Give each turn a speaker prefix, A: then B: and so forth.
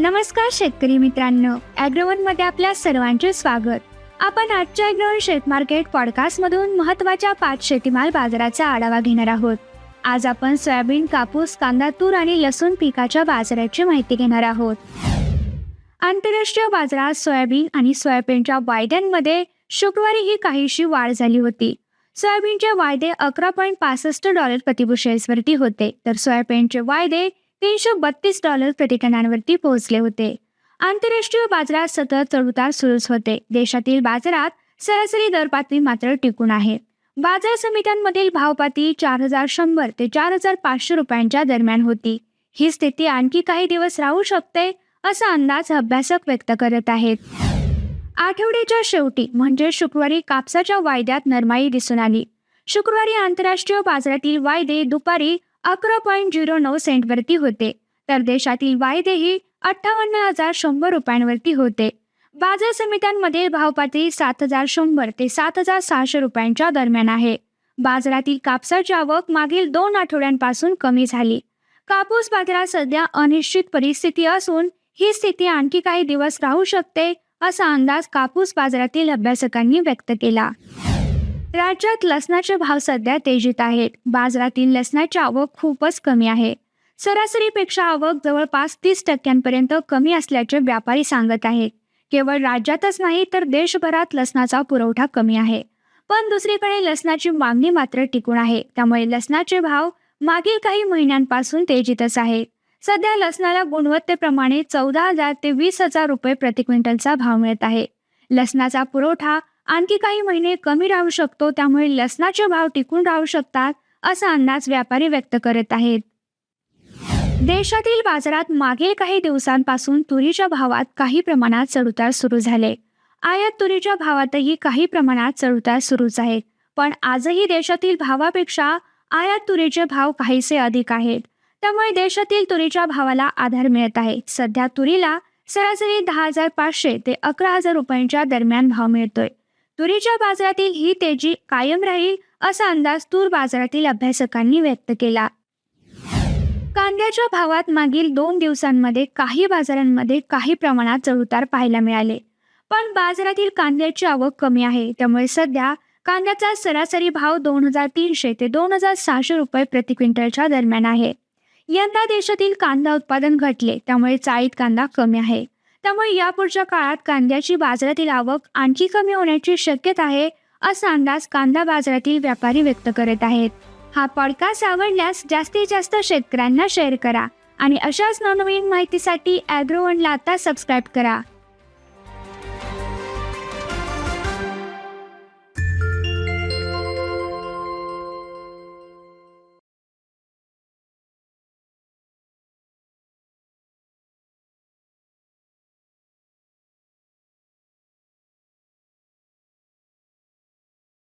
A: नमस्कार शेतकरी मित्रांनो ॲग्रोवनमध्ये आपल्या सर्वांचे स्वागत. आपण आजच्या ॲग्रोवन शेत मार्केट पॉडकास्ट मधून महत्त्वाच्या पाच शेतीमाल बाजाराचा आढावा घेणार आहोत. आज आपण सोयाबीन कापूस कांदा तूर आणि लसूण पिकाच्या बाजाराची माहिती घेणार आहोत. आंतरराष्ट्रीय बाजारात सोयाबीन आणि सोयाबीनच्या वायद्यांमध्ये शुक्रवारी ही काहीशी वाढ झाली होती. सोयाबीनचे वायदे अकरा पॉईंट पासष्ट डॉलर प्रतिबुशेल्सवरती होते. तर सोयाबीनचे वायदे तीनशे बत्तीस डॉलर प्रतिटनांवरती पोहोचले होते. आंतरराष्ट्रीय बाजारात सतत चढउतार सुरूच होते. देशातील बाजारात सरासरी दरपातळी मात्र टिकून आहे. बाजार समित्यांमधील भावपाती चार हजार शंभर ते चार हजार पाचशे रुपयांच्या दरम्यान होती. ही स्थिती आणखी काही दिवस राहू शकते असा अंदाज अभ्यासक व्यक्त करत आहेत. आठवड्याच्या शेवटी म्हणजे शुक्रवारी कापसाच्या वायद्यात नरमाई दिसून आली. शुक्रवारी आंतरराष्ट्रीय बाजारातील वायदे दुपारी अकरा पॉईंट झिरो नऊ सेंटवरती होते. तर देशातील वायदेही अठ्ठावन्न हजार शंभर रुपयांवरती होते. बाजार समित्यांमध्ये भावपातळी सात हजार शंभर ते सात हजार सहाशे रुपयांच्या दरम्यान आहे. बाजारातील कापसाची आवक मागील दोन आठवड्यांपासून कमी झाली. कापूस बाजारात सध्या अनिश्चित परिस्थिती असून ही स्थिती आणखी काही दिवस राहू शकते असा अंदाज कापूस बाजारातील अभ्यासकांनी व्यक्त केला. राज्यात लसणाचे भाव सध्या तेजीत आहेत. बाजारातील लसणाची आवक खूपच कमी आहे. सरासरीपेक्षा आवक जवळपास तीस टक्क्यांपर्यंत कमी असल्याचे व्यापारी सांगत आहेत. केवळ राज्यातच नाही तर देशभरात लसणाचा पुरवठा कमी आहे. पण दुसरीकडे लसणाची मागणी मात्र टिकून आहे. त्यामुळे लसणाचे भाव मागील काही महिन्यांपासून तेजीतच आहेत. सध्या लसणाला गुणवत्तेप्रमाणे चौदा हजार ते वीस हजार रुपये प्रति क्विंटलचा भाव मिळत आहे. लसणाचा पुरवठा आणखी काही महिने कमी राहू शकतो त्यामुळे लसणाचे भाव टिकून राहू शकतात असा अंदाज व्यापारी व्यक्त करत आहेत. देशातील बाजारात मागील काही दिवसांपासून तुरीच्या भावात काही प्रमाणात चढउतार सुरू झाले. आयात तुरीच्या भावातही काही प्रमाणात चढउतार सुरूच आहेत पण आजही देशातील भावापेक्षा आयात तुरीचे भाव काहीसे अधिक आहेत. त्यामुळे देशातील तुरीच्या भावाला आधार मिळत आहे. सध्या तुरीला सरासरी दहा हजार पाचशे ते अकरा हजार रुपयांच्या दरम्यान भाव मिळतोय. तुरीच्या बाजारातील ही तेजी कायम राहील असा अंदाज तूर बाजारातील अभ्यासकांनी व्यक्त केला. कांद्याच्या भावात मागील दोन दिवसांमध्ये काही बाजारांमध्ये काही प्रमाणात चढउतार पाहायला मिळाले. पण बाजारातील कांद्याची आवक कमी आहे त्यामुळे सध्या कांद्याचा सरासरी भाव दोन हजार तीनशे ते दोन हजार सहाशे रुपये प्रति क्विंटलच्या दरम्यान आहे. यंदा देशातील कांदा उत्पादन घटले त्यामुळे चाळीत कांदा कमी आहे. त्यामुळे यापुढच्या काळात कांद्याची बाजारातील आवक आणखी कमी होण्याची शक्यता आहे असा अंदाज कांदा बाजारातील व्यापारी व्यक्त करत आहेत. हा पॉडकास्ट आवडल्यास जास्तीत जास्त शेतकऱ्यांना शेअर करा आणि अशाच नवनवीन माहितीसाठी ॲग्रोवनला आता सबस्क्राईब करा.